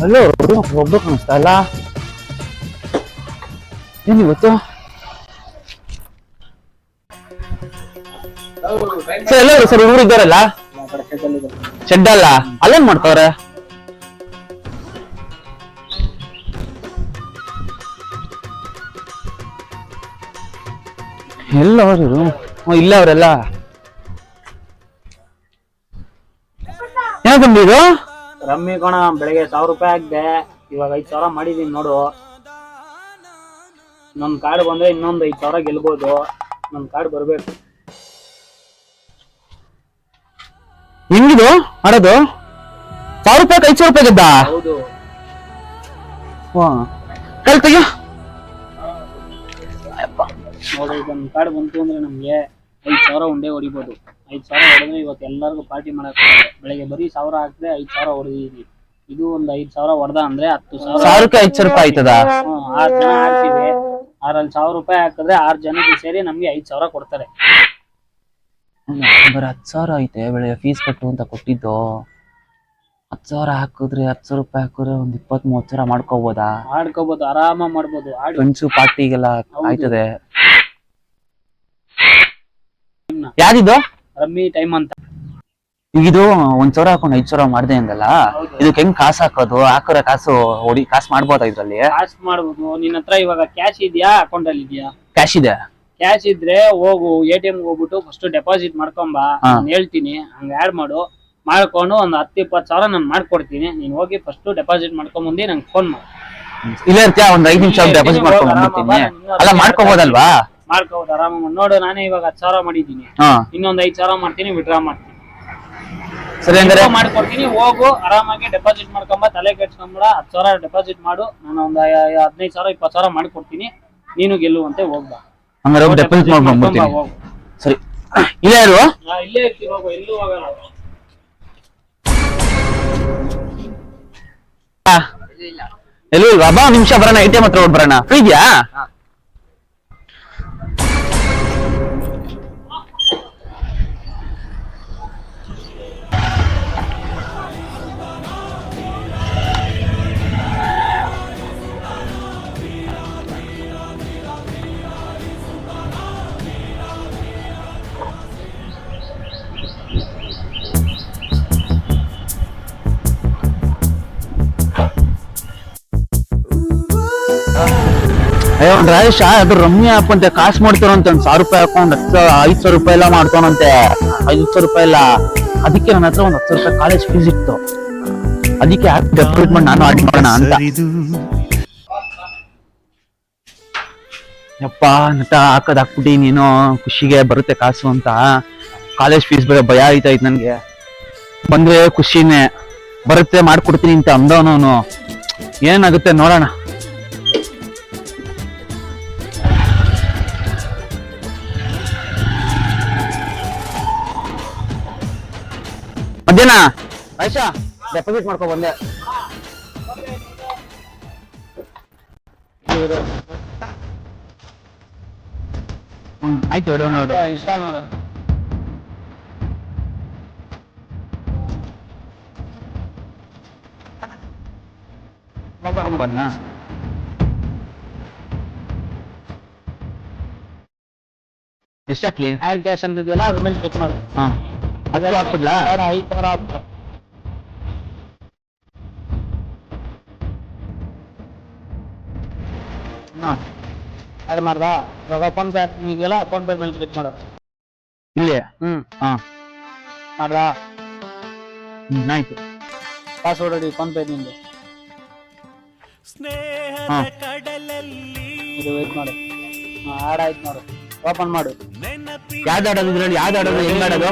Hello ಒಬ್ಬ ಕಾಣಿಸ್ತಾ ಇಲ್ಲ ಏನಿವತ್ತು ಸರ್ ಎಲ್ಲರೂ ಸರ್ ಊರು ಇದ್ದಾರಲ್ಲ ಶೆಡ್ ಅಲ್ಲ ಅಲ್ಲೇನ್ ಮಾಡ್ತಾವ್ರೆ ಎಲ್ಲ ಅವರು ಇಲ್ಲ ಅವರೆಲ್ಲ. ಏನ ಬಂದಿದ್ರು ರಮ್ಮಿ ಕಣ ಬೆಳಗ್ಗೆ ಸಾವಿರ ರೂಪಾಯಿ ಹಾಕ್ದೆ ಇವಾಗ ಐದ್ ಸಾವಿರ ಮಾಡಿದೀನಿ ನೋಡು. ನಮ್ ಕಾರ್ಡ್ ಬಂದ್ರೆ ಇನ್ನೊಂದು ಐದ್ ಸಾವಿರ ಗೆಲ್ಬೋದು. ನಮ್ ಕಾರ್ಡ್ ಬರ್ಬೇಕು. ಹೆಂಗಿದು? ಆಡೋದು ಸಾವಿರ ರೂಪಾಯಿ ಐದು ಸಾವಿರ ರೂಪಾಯಿ ಗೆದ್ದ? ಹೌದು. ಕಲ್ ತೆಗಿಯೋ. ನೋಡು ಈಗ ಕಾರ್ಡ್ ಬಂತು ಅಂದ್ರೆ ನಮ್ಗೆ ಐದ್ ಸಾವಿರ ಉಂಡೆ ಹೊಡಿಬೋದು. ಐದ್ ಸಾವಿರ ಹೊಡೆದ್ರೆ ಇವತ್ತು ಎಲ್ಲರಿಗೂ ಪಾರ್ಟಿ ಮಾಡಕ್ ಹೋಗುತ್ತೆ. ಬೆಳಗ್ಗೆ ಬರೀ ಸಾವಿರ ಹಾಕಿದ್ರೆ ಐದ್ ಸಾವಿರ ಹೊಡೆದಿದ್ವಿ. ಇದು ಒಂದ್ ಐದ್ ಸಾವಿರ ಹೊಡೆದ ಅಂದ್ರೆ ಹತ್ತು ಸಾವಿರ ಸಾವಿರಕ್ಕೆ ಐದು ಸಾವಿರ ರೂಪಾಯಿ ಆಯ್ತದ? ಹ್ಮ್, ಆರ್ ಜನ ಆಡ್ತೀವಿ ಆರಲ್ಲಿ ಸಾವಿರ ರೂಪಾಯಿ ಹಾಕಿದ್ರೆ ಆರ್ ಜನಕ್ಕೆ ಸೇರಿ ನಮ್ಗೆ ಐದ್ ಸಾವಿರ ಕೊಡ್ತಾರೆ. ಬರೀ ಹತ್ತು ಸಾವಿರ ಐತೆ. ಬೆಳಗ್ಗೆ ಫೀಸ್ ಕಟ್ಟು ಅಂತ ಕೊಟ್ಟಿದ್ದು. ಹತ್ತು ಸಾವಿರ ಹಾಕಿದ್ರೆ ಹತ್ತು ಸಾವಿರ ರೂಪಾಯಿ ಹಾಕಿದ್ರೆ ಒಂದ್ ಇಪ್ಪತ್ತ್ ಮೂವತ್ತು ಸಾವಿರ ಮಾಡ್ಕೋಬೋದಾ? ಆಡ್ಕೋಬಹುದು ಆರಾಮ ಮಾಡ್ಬೋದು. ಆಡಿ ಫ್ರೆಂಡ್ಸು ಪಾರ್ಟಿಗೆಲ್ಲ. ಆಯ್ತದೆ. ಯಾರಿದು? ರಮ್ಮಿ ಟೈಮ್ ಅಂತ. ಈಗ ಇದು ಒಂದ್ ಸಾವಿರ ಹಾಕೊಂಡು ಐದ್ ಸಾವಿರ ಮಾಡಿದೆ ಅಂದಲ್ಲ? ಹೌದು. ಇದಕ್ಕೆ ಹೆಂಗ್ ಕಾಸು ಹಾಕೋದು? ಹಾಕಿರೋ ಕಾಸು ಹೊಡಿ ಕಾಸು ಮಾಡ್ಬೋದಾ ಇದ್ರಲ್ಲಿ? ಕಾಸ್ ಮಾಡ್ಬೋದು. ನಿನ್ನ ಹತ್ರ ಇವಾಗ ಕ್ಯಾಶ್ ಇದೆಯಾ? ಅಕೌಂಟ್ ಅಲ್ಲಿ ಇದೆಯಾ? ಕ್ಯಾಶ್ ಇದೆ. ಕ್ಯಾಶ್ ಇದ್ರೆ ಹೋಗು ಎ ಟಿ ಎಂ ಹೋಗ್ಬಿಟ್ಟು ಫಸ್ಟ್ ಡೆಪಾಸಿಟ್ ಮಾಡ್ಕೊಂಬಾ. ಹಾ. ನಾನು ಹೇಳ್ತೀನಿ ಹಂಗ ಆಡ್ ಮಾಡು. ಮಾಡ್ಕೊಂಡು ಒಂದ್ ಹತ್ತು ಇಪ್ಪತ್ತು ಸಾವಿರ ನಾನು ಮಾಡ್ಕೊಡ್ತೀನಿ. ನೀನ್ ಹೋಗಿ ಫಸ್ಟ್ ಡೆಪಾಸಿಟ್ ಮಾಡ್ಕೊಂಬಂದು ನಂಗೆ ಫೋನ್ ಮಾಡು. ಇಲ್ಲ ಇರ್ತೀಯ? ಒಂದ್ ಐದ್ ನಿಮಿಷ ಡೆಪಾಸಿಟ್ ಮಾಡ್ಕೊಂಡು ಬಂದ್ಬಿಡ್ತೀನಿ. ಬಾ, ನಾನು ಅಲ್ಲ ಮಾಡ್ಕೋಬೋದಲ್ವಾ? ಮಾಡ್ಕೋಬೋದು ಆರಾಮ ನೋಡು ನಾನೇ ಇವಾಗ ಹತ್ತು ಸಾವಿರ ಮಾಡಿದ್ದೀನಿ. ಹಾ. ಇನ್ನೊಂದ್ ಐದ್ ಸಾವಿರ ಮಾಡ್ತೀನಿ ವಿಡ್ರಾ ಮಾಡ್ತೀನಿ. ಸರಿ ಹಂಗಾರೆ Withdraw ಮಾಡ್ಕೊಡ್ತೀನಿ ಹೋಗು ಆರಾಮಾಗಿ ಡೆಪಾಸಿಟ್ ಮಾಡ್ಕೊಂಬ ತಲೆ ಕೆಡ್ಸ್ಕೊಂಬೇಡ ಹತ್ತು ಸಾವಿರ ಡೆಪಾಸಿಟ್ ಮಾಡು ನಾನು ಒಂದ್ ಹದಿನೈದು ಸಾವಿರ ಇಪ್ಪತ್ತು ಸಾವಿರ ಮಾಡ್ಕೊಡ್ತೀನಿ ನೀನು ಗೆಲ್ಲುವಂತೆ ಹೋಗ್ಬಾ. ಹಂಗಾರೆ ಹೋಗಿ ಡೆಪಾಸಿಟ್ ಮಾಡ್ಕೊಂಡು ಬರ್ತೀನಿ ಹೋಗು ಸರಿ. ಇಲ್ಲೇ ಯಾರು ನಾ ಇಲ್ಲೇ ಇರ್ತೀನಿ ಹೋಗು ಎಲ್ಲೂ ಹೋಗಲ್ಲ. ಎಲ್ಲೂ ಇಲ್ವಾ? ಬಾ ನಿಮಿಷ ಬರೋಣ ಐ ಟಿ ಎಂ ಹತ್ರ ಹೋಗಿ ಬರೋಣ. ಫ್ರೀ ಇದೆಯಾ? ಅಯ್ಯೋ ರಾಜೇಶ ಅದು ರಮ್ಯ ಆಪ್ ಅಂತೆ ಕಾಸು ಮಾಡ್ತಾರಂತೆ ಒಂದು ಸಾವಿರ ರೂಪಾಯಿ ಹಾಕೊಂಡ್ ಹತ್ತು ಐದು ಸಾವಿರ ರೂಪಾಯಿ ಎಲ್ಲ ಮಾಡ್ತಾನಂತೆ. ಐದು ಸಾವಿರ ರೂಪಾಯಿ ಎಲ್ಲ ಅದಕ್ಕೆ ನನ್ನ ಹತ್ರ ಒಂದ್ ಹತ್ತು ರೂಪಾಯಿ ಕಾಲೇಜ್ ಫೀಸ್ ಇತ್ತು. ಅದಕ್ಕೆ ಡೆಪಾಸಿಟ್ ಮಾಡಿ ನಾನು ಆಡ್ ಮಾಡೋಣ ಅಂತ. ಯಪ್ಪ ನಟ ಹಾಕದ್ ಹಾಕ್ಬಿಟ್ಟಿ ನೀನು ಖುಷಿಗೆ ಬರುತ್ತೆ ಕಾಸು ಅಂತ. ಕಾಲೇಜ್ ಫೀಸ್ ಬೇರೆ ಭಯ ಆಯ್ತಾಯ್ತು ನನಗೆ. ಬಂದ್ರೆ ಖುಷಿನೇ. ಬರುತ್ತೆ ಮಾಡ್ಕೊಡ್ತೀನಿ ಅಂತ ಅಂದವನು ಏನಾಗುತ್ತೆ ನೋಡೋಣ. ಮಧ್ಯಾಹ್ನ? ಆಯ್ತಾ ಡೆಪಾಸಿಟ್ ಮಾಡ್ಕೊ ಬಂದೆ. ಹ್ಮ್ ಆಯ್ತು ಇಡು ನೋಡು. ಇಷ್ಟ ನೋಡು. ಬನ್ನ ಎಷ್ಟು ಹಾಕ್ಲಿ ಆ್ಯಡ್ ಕ್ಯಾಶ್ ಅಂತಿದ್ವಲ್ಲ ಅದ್ರ ಮೇಲೆ ಚೆಕ್ ಮಾಡು. ಹಾ. ಅದೆಲ್ಲ ಹಾಕ್ಬಿಡ್ಲಾ ಬೇಡ, ಐದ್ ಸಾವಿರ ಹಾಕು. ಹಾ ಅದು ಮಾಡ್ದ ಇವಾಗ ಅಕೌಂಟ್ ಪೇ ಈಗೆಲ್ಲ ಅಕೌಂಟ್ ಪೇ ಮೇಲೆ ಕ್ಲಿಕ್ ಮಾಡು ಇಲ್ಲಿ ಹ್ಮ್ ಹಾ ಮಾಡ್ದ ಹ್ಮ್ ಆಯ್ತು ಪಾಸ್ವರ್ಡ್ ಹೊಡಿ ಫೋನ್ ಪೇ ನಿಂದು ಹಾ ಇದು ವೇಟ್ ಮಾಡು ಹಾ ಆಡ್ ಆಯ್ತು ನೋಡು ಓಪನ್ ಮಾಡು ಯಾವ್ದು ಆಡೋದು ಇದ್ರಲ್ಲಿ ಯಾವ್ದು ಆಡೋದು ಹೆಂಗ್ ಆಡೋದು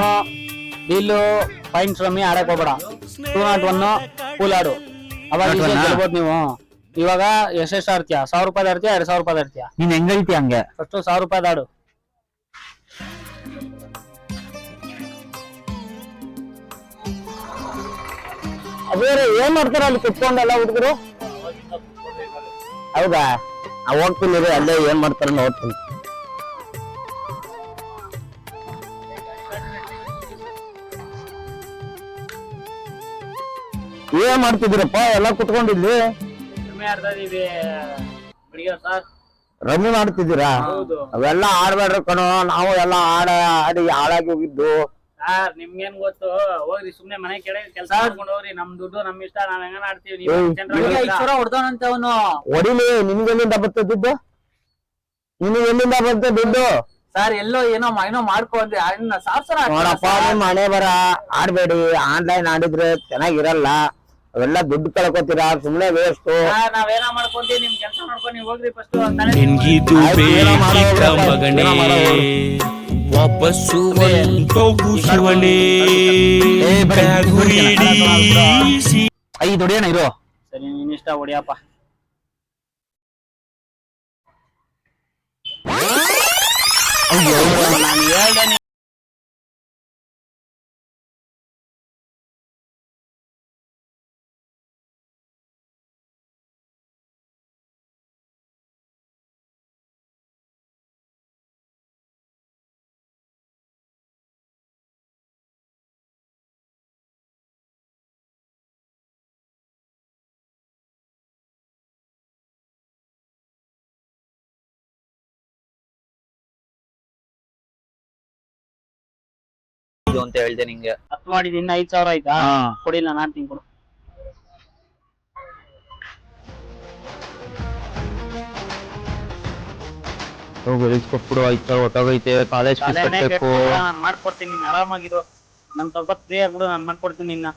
ಬಿಲ್ಲು ಪಾಯಿಂಟ್ಸ್ ರಮ್ಮಿ ಆಡಕ್ ಹೋಗ್ಬೇಡ. ಟೂ ನಾಟ್ ಒನ್ ಫುಲ್ ಆಡು. ಅವಾಗ Not one ಆ? ಗೆಲ್ಬೋದು ನೀವು? ಇವಾಗ ಎಷ್ಟೆಷ್ಟು ಆಡ್ತೀಯ? ಸಾವಿರ ರೂಪಾಯಿ ಆಡ್ತೀಯ ಎರಡ್ ಸಾವಿರ ರೂಪಾಯಿ ಆಡ್ತೀಯ? ನೀನ್ ಹೆಂಗ್ ಹೇಳ್ತಿ ಹಂಗೆ? ಫಸ್ಟ್ ಸಾವಿರ ರೂಪಾಯಿ ಆಡು. ಅದೇ ರೀ ಏನ್ ಮಾಡ್ತಾರ ಅಲ್ಲಿ ಕುತ್ಕೊಂಡಲ್ಲ ಹುಡುಗರು? ಹೌದಾ? ಆ ಹೋಗ್ತೀನಿ ಅಲ್ಲೇ ಏನ್ ಮಾಡ್ತಾರ ನೋಡ್ತೀನಿ. ಏನ್ ಮಾಡ್ತಿದ್ದೀರಪ್ಪ? ಎಲ್ಲ ಕುತ್ಕೊಂಡಿಲ್ಲಿ ರನ್ನಿಂಗ್ ಆಡ್ತಿದ್ದೀರಾ ಹೌದು. ಅವೆಲ್ಲ ಆಡ್ಬೇಡ್ರಿ ಕಣೋ. ನಾವು ಎಲ್ಲ ಆಡ ಆಡಿ ಹಾಳಾಗಿ ಹೋಗಿದ್ದು. ಸರ್ ನಿಮ್ಗೇನ್ ಗೊತ್ತು? ಹೋಗ್ರಿ ಸುಮ್ನೆ ಮನೆ ಕೆಳಗೆ ಕೆಲಸ ಮಾಡ್ಕೊಂಡು ಹೋಗ್ರಿ. ನಮ್ ದುಡ್ಡು ನಮ್ ಇಷ್ಟ ನಾವ್ ಹೆಂಗ ಆಡ್ತೀವಿ. ಸಾವಿರ ಹೊಡ್ದಾನಂತೆ ಅವನು. ಹೊಡಿಲಿ. ನಿಮ್ಗೆ ಎಲ್ಲಿಂದ ಬರ್ತದೆ ದುಡ್ಡು? ನಿಮ್ಗೆ ಎಲ್ಲಿಂದ ಬರ್ತದೆ ದುಡ್ಡು? ಸರ್ ಎಲ್ಲೋ ಏನೋ ಏನೋ ಮಾಡ್ಕೊಂಡ್ರೆ ಸರ ನೋಡಪ್ಪ ನಿಮ್ ಮನೆ ಬರ. ಆಡ್ಬೇಡಿ. ಆನ್ಲೈನ್ ಆಡಿದ್ರೆ ಚೆನ್ನಾಗಿರಲ್ಲ. ಅವೆಲ್ಲ ದುಡ್ಡು ಕಳ್ಕೊತೀರಾ? ಸುಮ್ನೆ ವೇಸ್ಟ್ ನಾವೇನ ಮಾಡ್ಕೊಂತೀವಿ? ನಿಮ್ ಕೆಲಸ ಮಾಡ್ಕೊಂಡು ನೀವು ಹೋಗ್ರಿ ಫಸ್ಟ್ ವಾಪಸ್ಸು ಐದು ಹೊಡಿಯೋಣ ಇರು ಸರಿ ನಿನ್ ಇಷ್ಟ ಹೊಡಿಯಪ್ಪ. ನಾನು ಹೇಳ್ದೆ ಇದು ಅಂತ ಹೇಳ್ದೆ ನಿಂಗೆ. ಹತ್ತು ಮಾಡಿದ್ ಇನ್ನ ಐದ್ ಸಾವಿರ ಆಯ್ತಾ? ಹಾ. ಕೊಡಿಲ್ಲ ನಾನ್ ತಿಂಗ್ ಕೊಡು ಹೋಗು ಕೊಟ್ಬಿಡು ಐದು ಸಾವಿರ ಹೊಟ್ಟೋಗೈತೆ ಕಾಲೇಜ್ ಫೀಸ್ ತಲೆನೇ ಕಟ್ಟಬೇಕು ಕೆಟ್ಬಿಟ್ಟ, ನಾನ್ ಮಾಡ್ಕೊಡ್ತೀನಿ ನೀನ್ ಆರಾಮಾಗಿರು. ನನ್ ಸ್ವಲ್ಪ ಫ್ರೀ ಆಗ್ಬಿಡು ನಾನ್ ಮಾಡ್ಕೊಡ್ತೀನಿ ನಿನ್ನ.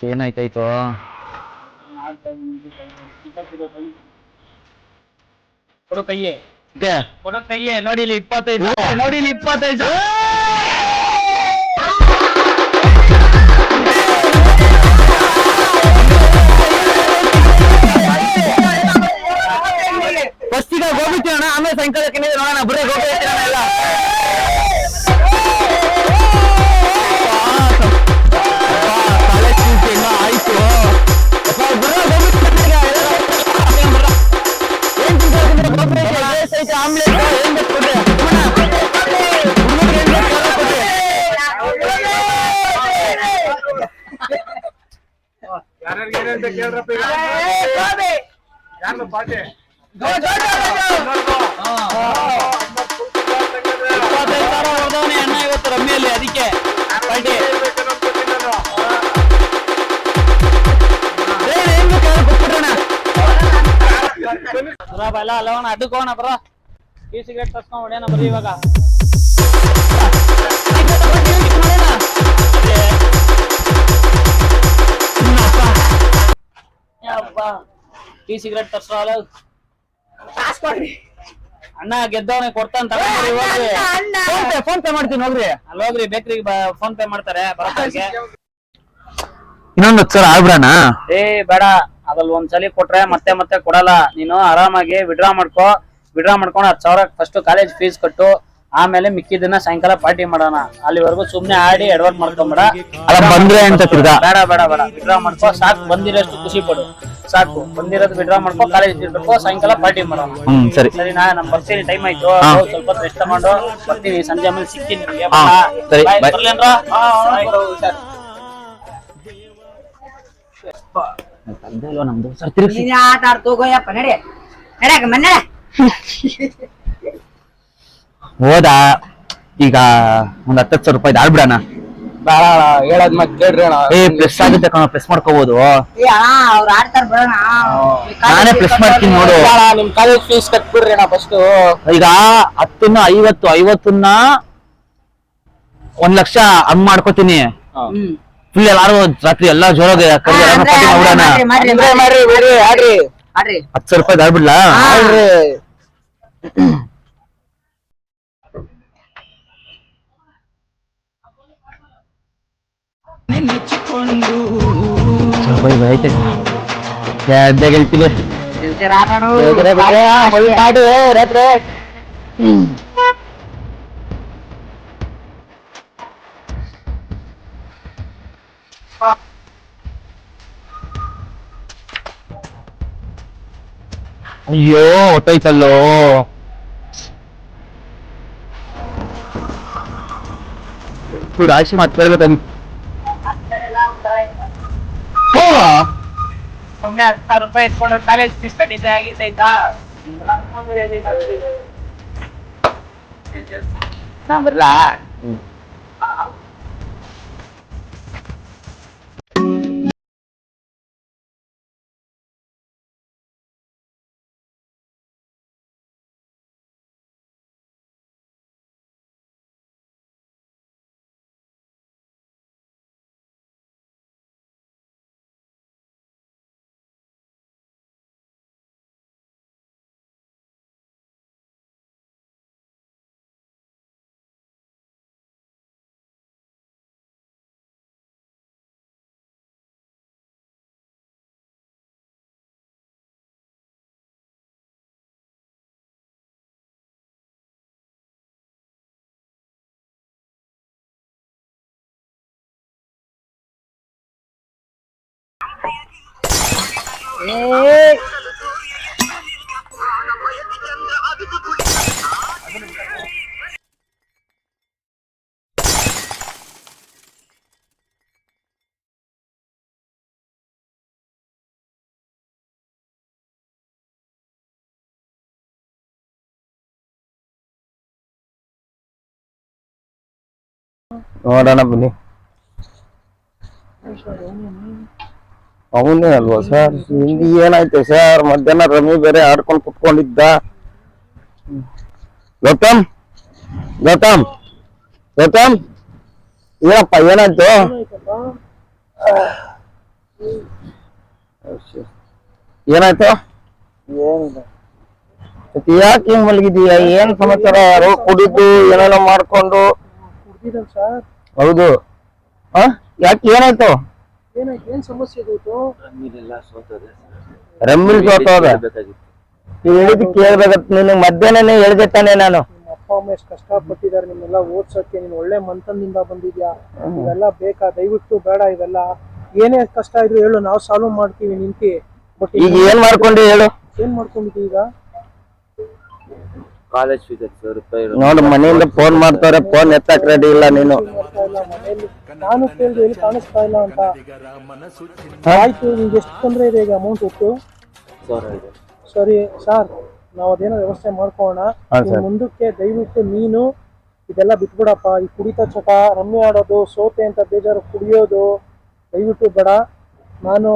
ಏನಾಯ್ತಾಯ್ತು? ಕೊಡು ಕೈಯೇ. ಕೊಡು ಕೈಯೇ ನೋಡಿ ಇಲ್ಲಿ ಇಪ್ಪತ್ತೈದು ನೋಡಿ ಇಲ್ಲಿ ಇಪ್ಪತ್ತೈದು. ಫಸ್ಟ್ ಈಗ ಗೋಬಿ ತಿನ್ನೋಣ ಆಮೇಲೆ ಸಾಯಂಕಾಲಕ್ಕೆ ಏನಿದೆ ನೋಡೋಣ ಬರೀ ಗೋಬಿ ತಿನ್ನೋಣ ಎಲ್ಲ. ಇಪ್ಪತ್ತೈದು ಸಾವಿರ ಹೊಡೆದವನೇ ಅಣ್ಣ ಇವತ್ತು ರಮ್ಮಿಯಲ್ಲಿ ಅದಕ್ಕೆ ಪಾರ್ಟಿ ಏನ್ ಏನ್ ಬೇಕು ಎಲ್ಲ ಕೊಟ್ಬಿಡ್ರಣ್ಣ. ಬರ ಎಲ್ಲ ಅಲ್ಲವಣ ಅಡ್ಡಕ್ಕೆ ಹೋಗೋಣ ಬರ ಈ ಸಿಗರೇಟ್ ತರ್ಸ್ಕೊಂಡ್ ಹೊಡೆಯೋಣ ಬರ್ರಿ ಇವಾಗ ಟೀ ಸಿಗರೇಟ್ ತರ್ಸೋ ಅಲ್ಲ ಅಣ್ಣ ಗೆದ್ದವನೇ ಕೊಡ್ತಾ ಫೋನ್ ಪೇ ಫೋನ್ ಪೇ ಮಾಡ್ತೀನಿ ಹೋಗ್ರಿ. ಅಲ್ಲಿ ಹೋಗ್ರಿ ಬೇಕ್ರಿಗೆ ಫೋನ್ ಪೇ ಮಾಡ್ತಾರೆ ಬರೋರಿಗೆ ಇನ್ನೊಂದು ಹತ್ತು ಸಾವಿರ ಆಗ್ಬಿಡಣ ಏ ಬೇಡ. ಅದ್ರಲ್ಲಿ ಒಂದ್ಸಲಿ ಕೊಟ್ರೆ ಮತ್ತೆ ಮತ್ತೆ ಕೊಡಲ್ಲ. ನೀನು ಆರಾಮಾಗಿ ವಿಡ್ರಾ ಮಾಡ್ಕೋ. ವಿಡ್ರಾ ಮಾಡ್ಕೊಂಡು ಹತ್ತು ಸಾವಿರ ಫಸ್ಟ್ ಕಾಲೇಜ್ ಫೀಸ್ ಕಟ್ಟು. ಆಮೇಲೆ ಮಿಕ್ಕಿದ್ದನ್ನ ಸಾಯಂಕಾಲ ಪಾರ್ಟಿ ಮಾಡೋಣ. ಅಲ್ಲಿವರೆಗೂ ಸುಮ್ನೆ ಆಡಿ ಅಡ್ವರ್ಟ್ ಮಾಡ್ಕೊಂಬೇಡ. ಅಲ್ಲ ಬಂದ್ರೆ ಅಂತ ತಿರ್ಗಾ? ಬೇಡ ಬೇಡ ಬೇಡ. ವಿಡ್ರಾ ಮಾಡ್ಕೋ. ಸಾಕು ಬಂದಿರೋಷ್ಟು ಖುಷಿ ಪಡು. ಸಾಕು ಬಂದಿರೋದು ವಿಡ್ರಾ ಮಾಡ್ಕೋ ಕಾಲೇಜ್ ತಿರ್ಬೇಕು ಸಾಯಂಕಾಲ ಪಾರ್ಟಿ ಮಾಡೋಣ. ಹ್ಮ್ ಸರಿ. ಸರಿ ನಾ ನಮ್ ಬರ್ತೀನಿ ಟೈಮ್ ಆಯ್ತು. ಹೋಗ್ ಸ್ವಲ್ಪ ರೆಸ್ಟ್ ತಗೊಂಡು ಬರ್ತೀನಿ. ಸಂಜೆ ಆಮೇಲೆ ಸಿಗ್ತೀನಿ ನಿಮ್ಗೆ. ಹಾ, ಸರಿ, Bye. ಬರ್ಲೇನ್ರಾ? Bye. ನಮ್ದು ಸರ್ ತಿರ್ಗಿಸಿ. ನೀನ್ ಆಟ ಆಡ್ತೋಗೋಯಪ್ಪ ನಡಿ. ನಡೆ ನಡ್ಯಾಕ ಮನೆ ಹೋದ ಈಗ ಒಂದ್ ಹತ್ತತ್ತು ಸಾವಿರ ರೂಪಾಯಿ ಆಡ್ಬಿಡಣ. ಹೇಳದ್ ಮತ್ತೆ ಕೇಳ್ರಿ ಅಣ್ಣ. ಏ ಪ್ರೆಸ್ ಆಗುತ್ತೆ ಕಣ ಪ್ರೆಸ್ ಮಾಡ್ಕೋಬಹುದು ಏ ಅಣ್ಣ ಅವ್ರು ಆಡ್ತಾರ ಬರೋಣ ನಾನೇ ಪ್ರೆಸ್ ಮಾಡ್ತೀನಿ ನೋಡು. ನಿಮ್ ಕಾಲೇಜ್ ಫೀಸ್ ಕಟ್ಬಿಡ್ರಿ ಅಣ್ಣ ಫಸ್ಟ್ ಈಗ ಹತ್ತನ್ನ ಐವತ್ತು ಐವತ್ತನ್ನ ಒಂದ್ ಲಕ್ಷ ಹಂಗ್ ಮಾಡ್ಕೋತೀನಿ. ಹ್ಮ್. ಫುಲ್ ಎಲ್ಲಾರು ರಾತ್ರಿ ಎಲ್ಲಾ ಜೋರಾಗಿ ಕರ್ದು ಎಲ್ಲಾರ್ನೂ ಅಂದ್ರೆ party ಮಾಡ್ಬಿಡಣ ಮಾಡ್ರಿ, ಮಾಡ್ರಿ, ಮಾಡ್ರಿ ಮಾಡ್ರಿ. ಆಡ್ರಿ ಆಡ್ರಿ ಹತ್ತು ಸಾವಿರ ರೂಪಾಯಿ ಆಡ್ಬಿಡ್ಲಾ? ಆಡ್ರಿ. ರೂಪಾಯಿ ಐತೆ ಯಾರ್ದೇ ಗೆಲ್ತಿಲ್ಲ ಬೇರೆ ಬೇರೆ ಒಳ್ಳೆ ಕಾಡು ರಾತ್ರಿ ಹತ್ತು ಸಾವಿರ ರೂಪಾಯಿ ಇಟ್ಕೊಂಡು ಕಾಲೇಜ್ ಫೀಸ್ ಕಟ್ಟಿದ್ದೆ ಆಗಿದ್ದಾಯ್ತಾ ಬರ್ಲಾ? ನೋಡೋಣ ಬನ್ನಿ ಅವನೇ ಅಲ್ವಾ ಸರ್? ಹಿಂದಿ ಏನಾಯ್ತು ಸರ್? ಮಧ್ಯಾಹ್ನ ರಮಿ ಬೇರೆ ಆಡ್ಕೊಂಡು ಕುತ್ಕೊಂಡಿದ್ದ. ಗೌತಮ್? ಗೌತಮ್? ಗೌತಮ್? ಏನಪ್ಪ ಏನಾಯ್ತು? ಏನಾಯ್ತು? ಯಾಕೆ ಹಿಂಗ್ ಮಲಗಿದೀಯ ಏನ್ ಸಮಾಚಾರ? ಯಾರೋ ಕುಡಿದು ಏನೇನೋ ಮಾಡ್ಕೊಂಡು. ಹೌದು. ಹ? ಯಾಕೆ ಏನಾಯ್ತು? ರಮ್ಮಿಲ್ ಸೋತೋದ ನೀವ್ ಹೇಳಿದ್ ಕೇಳ್ಬೇಕತ್ ನಿನ್ ಮಧ್ಯಾಹ್ನನೇ ಹೇಳ್ದೆ ತಾನೆ ನಾನು. ಅಪ್ಪ ಅಮ್ಮ ಎಷ್ಟು ಕಷ್ಟಪಟ್ಟಿದ್ದಾರೆ ನಿಮ್ಮೆಲ್ಲ ಓದ್ಸಕ್ಕೆ ನೀನ್ ಒಳ್ಳೆ ಮಂತನದಿಂದ ಬಂದಿದ್ಯಾ? ಇವೆಲ್ಲ ಬೇಕಾ? ದಯವಿಟ್ಟು ಬೇಡ ಇವೆಲ್ಲ. ಏನೇ ಕಷ್ಟ ಇದ್ರು ಹೇಳು ನಾವು ಸಾಲ್ವ್ ಮಾಡ್ತೀವಿ ನಿಂತಿ. ಬಟ್ ಈಗ ಏನ್ ಮಾಡ್ಕೊಂಡೆ ಹೇಳು? ಏನ್ ಮಾಡ್ಕೊಂಡಿದ್ದೀವಿ ಈಗ? ನೋಡು ಮನೆಯಿಂದ ಫೋನ್ ಮಾಡ್ತಾರೆ ಫೋನ್ ಎತ್ತಕ್ ರೆಡಿ ಇಲ್ಲ ನೀನು. ನಾನು ಕೇಳಿದೆ ಎಲ್ಲಿ ಕಾಣಿಸ್ತಾ ಇಲ್ಲ ಅಂತ. ಆಯ್ತು ನಿಮ್ಗೆ ಎಷ್ಟು ತೊಂದ್ರೆ ಇದೆ ಈಗ ಅಮೌಂಟ್ ಇತ್ತು? ಸರಿ ಸರ್ ನಾವು ಅದೇನೋ ವ್ಯವಸ್ಥೆ ಮಾಡ್ಕೋಣ ಹಾ, ಇನ್ ಸರ್. ಮುಂದಕ್ಕೆ ದಯವಿಟ್ಟು ನೀನು ಇದೆಲ್ಲ ಬಿಟ್ಬಿಡಪ್ಪ. ಈ ಕುಡಿತ ಚಟ ರಮ್ಮಿ ಆಡೋದು ಸೋತೆ ಅಂತ ಬೇಜಾರು ಕುಡಿಯೋದು ದಯವಿಟ್ಟು ಬೇಡ. ನಾನು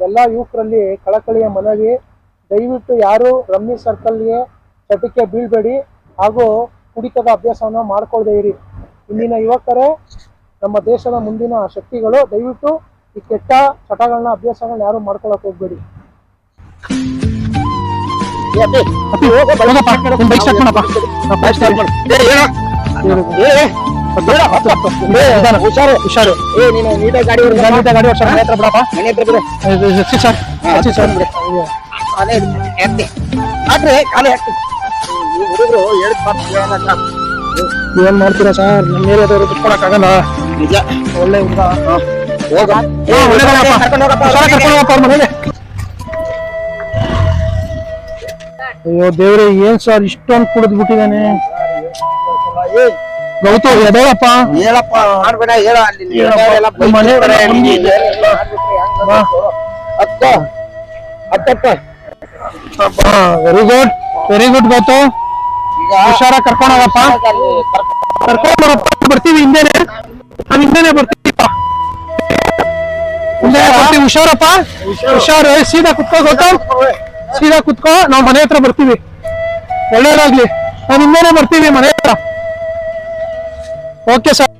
ಎಲ್ಲ ಯುವಕರಲ್ಲಿ ಕಳಕಳಿಯ ಮನವಿ ದಯವಿಟ್ಟು ಯಾರು ರಮ್ಮಿ ಸರ್ಕಲ್ಗೆ ಚಟಕ್ಕೆ ಬೀಳ್ಬೇಡಿ ಹಾಗೂ ಕುಡಿತದ ಅಭ್ಯಾಸವನ್ನ ಮಾಡ್ಕೊಳ್ದೇ ಇರಿ ಇಂದಿನ ಯುವಕರೇ ನಮ್ಮ ದೇಶದ ಮುಂದಿನ ಶಕ್ತಿಗಳು ದಯವಿಟ್ಟು ಈ ಕೆಟ್ಟ ಚಟಗಳನ್ನ ಅಭ್ಯಾಸಗಳನ್ನ ಯಾರು ಮಾಡ್ಕೊಳಕ್ ಹೋಗ್ಬೇಡಿ ಹುಷಾರು ಹುಷಾರು ಏ ನೀನು ನೀಟಾಗಿ ಗಾಡಿ ನೀಟಾಗಿ ಗಾಡಿ ಓಡ್ಸೋ ಮನೆ ಹತ್ರ ಬಿಡಪ್ಪ ಮನೆ ಹತ್ರ ಬಿಡು ಸರ್ ಸರ್ ಕಾಲೇ ಹಾಕ್ತೀನಿ ಕಾಲೇ ಹುಡುಗರು ಹೇಳಿದ ಮಾತು ಕೇಳಲ್ಲ ಏನ್ ಮಾಡ್ತೀರಾ ಸರ್? ನಮ್ಮ ಏರಿಯಾದವರು ಆಗಲ್ಲ. ನಿಜ ಒಳ್ಳೆ ಹುಡುಗ. ಹೋಗ. ಕರ್ಕೊಂಡು ಹೋಗಪ್ಪ. ಕರ್ಕೊಂಡು ಹೋಗಪ್ಪ ಮನೆಗೆ. ಅಯ್ಯೋ ದೇವ್ರೆ ಏನ್ ಸರ್? ಇಷ್ಟೊಂದು ಕುಡಿದ್ ಬಿಟ್ಟಿದ್ದಾನೆ. ಗೌತು ಎದೇಳಪ್ಪ ಹೇಳಪ್ಪ ಮಾಡ್ಬೇಡ ಹೇಳ. ಅಲ್ಲಿ. ಮನೆ ವೆರಿ ಗುಡ್ ವೆರಿ ಗುಡ್ ಗೊತ್ತು ಹುಷಾರ ಕರ್ಕೊಂಡು ಹೋಗಪ್ಪ ಕರ್ಕೊಂಡು ಬರಪ್ಪ ಬರ್ತೀವಿ ಹಿಂದೆನೆ. ನಾನು ಹಿಂದೆನೆ ಬರ್ತೀವಿ ಹಿಂದೆ ಬರ್ತೀವಿ ಹುಷಾರಪ್ಪ. ಹುಷಾರು. ಸೀದಾ ಕುತ್ಕೋ ಗೊತ್ತು? ಸೀದಾ ಕುತ್ಕೋ ನಾವು ಮನೆ ಹತ್ರ ಬರ್ತೀವಿ. ಒಳ್ಳೇದಾಗ್ಲಿ. ನಾನು ಹಿಂದೆನೆ ಬರ್ತೀವಿ ಮನೆ ಹತ್ರ. Okay sir.